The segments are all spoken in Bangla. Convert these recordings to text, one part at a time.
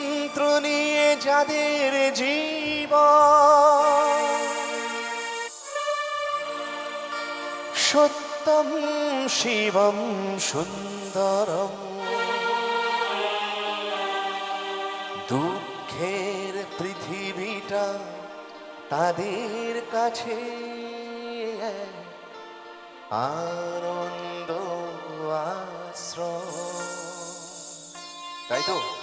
মন্ত্র নিয়ে যাদের জীব সত্যম শিবম সুন্দরম। দুঃখের পৃথিবীটা তাদের কাছে আনন্দ, আশ্রয়। তাই তো?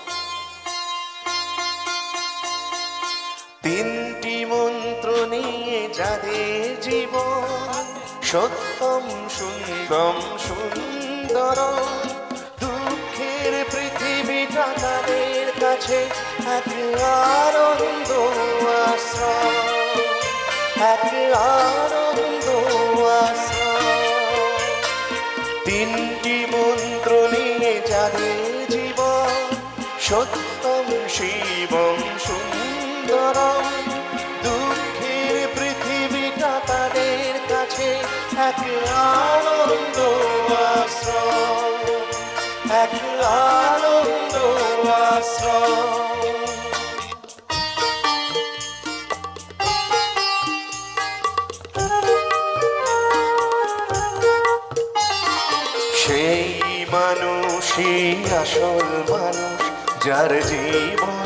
তিনটি মন্ত্র নিয়ে যাদের জীবন সত্যম সুন্দর সুন্দর দুঃখের পৃথিবীটা তাদের কাছে এক আনন্দ আনন্দ তিনটি মন্ত্র নিয়ে যাদের জীবন সত্যম শিবম সুন্দরম। দুঃখের পৃথিবীটা তাদের কাছে এক আনন্দ আশ্রয়। এক আনন্দ আশ্রয়। সেই আসল মানুষ, যার জীবন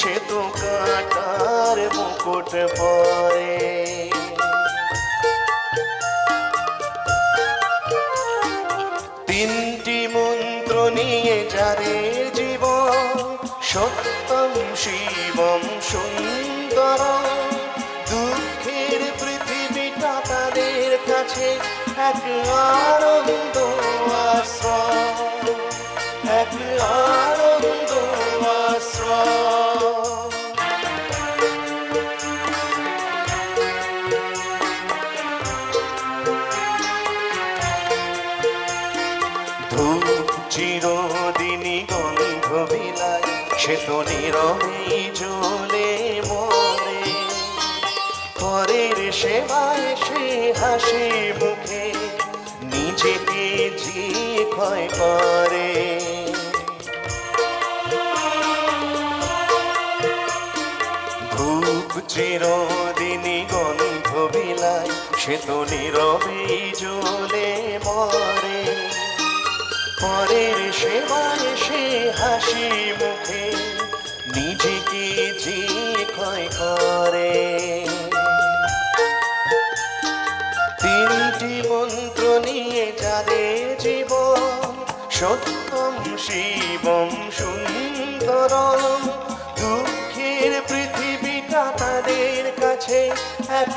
সে তো কাটার মুকুট পরে। তিনটি মন্ত্র নিয়ে যারে জীবন, সত্যম শিবম সুন্দর। দুঃখের পৃথিবীটা তাদের কাছে এক আনন্দ আশ্রয়, এক আনন্দ বিলায়, সে তো জ্বলে মরে পরের সেবায় সে হাসি মুখে, নিজেকে যে ক্ষয় করে। ধূপ চিরদিনই গন্ধ বিলায়, সে তো নীরবেই জ্বলে মরে। পরের সেবায় সে হাসি মুখে, নিজেকে যে ক্ষয় করে। তিনটি মন্ত্র নিয়ে যাদের জীবন, সত্যম শিবম সুন্দরম, দুঃখের পৃথিবীটা তাদের কাছে এক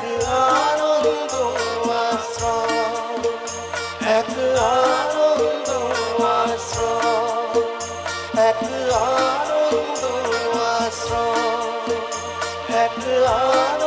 that love.